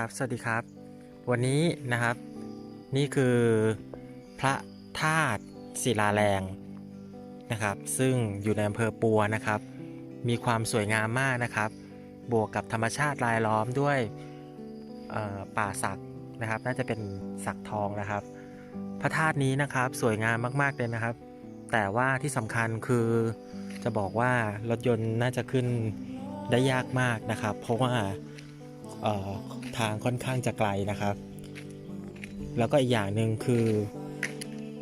ครับ สวัสดีครับ วันนี้นะครับ นี่คือพระธาตุศิลาแรงนะครับ ซึ่งอยู่ในอำเภอปัวนะครับ มีความสวยงามมากนะครับ บวกกับธรรมชาติรายล้อมด้วยป่าสักนะครับ น่าจะเป็นสักทองนะครับ พระธาตุนี้นะครับสวยงามมากๆเลยนะครับ แต่ว่าที่สำคัญคือจะบอกว่ารถยนต์น่าจะขึ้นได้ยากมากนะครับ เพราะว่า ทางค่อนข้างจะไกลนะครับ แล้วก็อีกอย่างหนึ่งคือ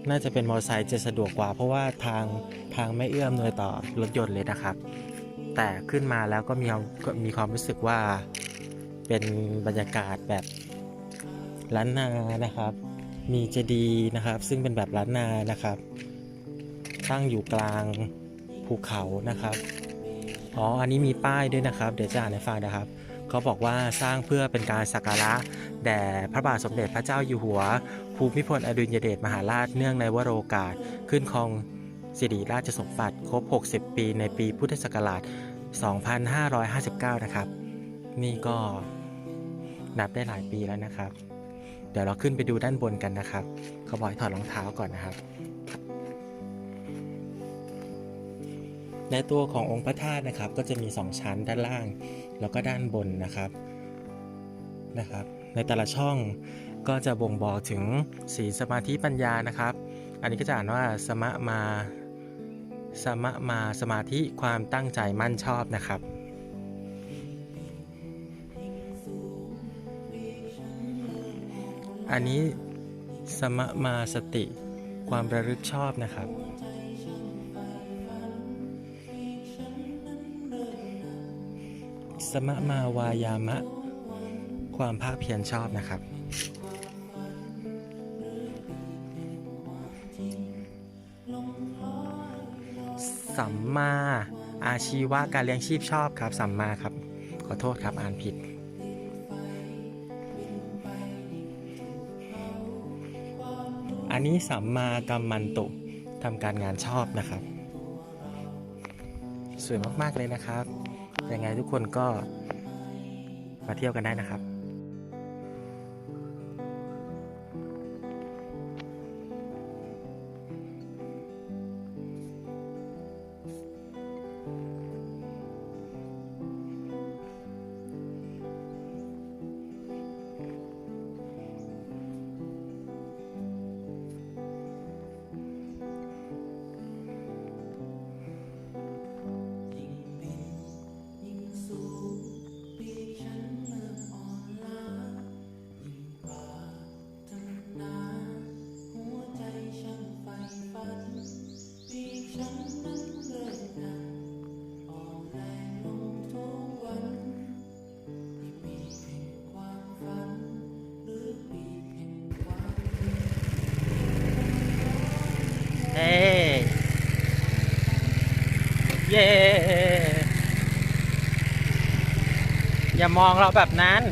น่าจะเป็นมอเตอร์ไซค์จะสะดวกกว่า เพราะว่าทางทางไม่เอื้อมหน่วยต่อรถยนต์เลยนะครับ แต่ขึ้นมาแล้วก็มีความมีความรู้สึกว่าเป็นบรรยากาศแบบล้านนานะครับ มีเจดีย์นะครับ ซึ่งเป็นแบบล้านนานะครับ ตั้งอยู่กลางภูเขานะครับ อ๋อ อันนี้มีป้ายด้วยนะครับ เดี๋ยวจะอ่านให้ฟังนะครับ เขาบอกว่าสร้างเพื่อเป็นการสักการะแด่พระบาทสมเด็จพระเจ้าอยู่หัว ภูมิพลอดุลยเดชมหาราชเนื่องในวโรกาส ขึ้นครองสิริราชสมบัติครบ 60 ปีในปีพุทธศักราช 2559 นะครับ นี่ก็นับได้หลายปีแล้วนะครับ เดี๋ยวเราขึ้นไปดูด้านบนกันนะครับเขาบอกให้ถอดรองเท้าก่อนนะครับ ในตัวขององค์พระธาตุนะครับ ก็จะมี 2 ชั้นด้านล่าง แล้วก็ด้านบนนะครับนะครับ ในแต่ละช่องก็จะบ่งบอกถึงศีสมาธิปัญญานะครับ อันนี้ก็จะอ่านว่าสมะมาสมะมาสมาธิความตั้งใจมั่นชอบนะครับอันนี้สมะมาสติความระลึกชอบนะครับ สมะมาวายามะ ความภาคเพียรชอบนะครับ สัมมา อาชีวะการเลี้ยงชีพชอบครับ สัมมาครับ ขอโทษครับอ่านผิด อันนี้สัมมากรรมันตุทำการงานชอบนะครับ สวยมาก ๆ เลยนะครับ ยังไงทุกคนก็มาเที่ยวกันได้นะครับ เฮ้เย่อย่ามองเราแบบนั้น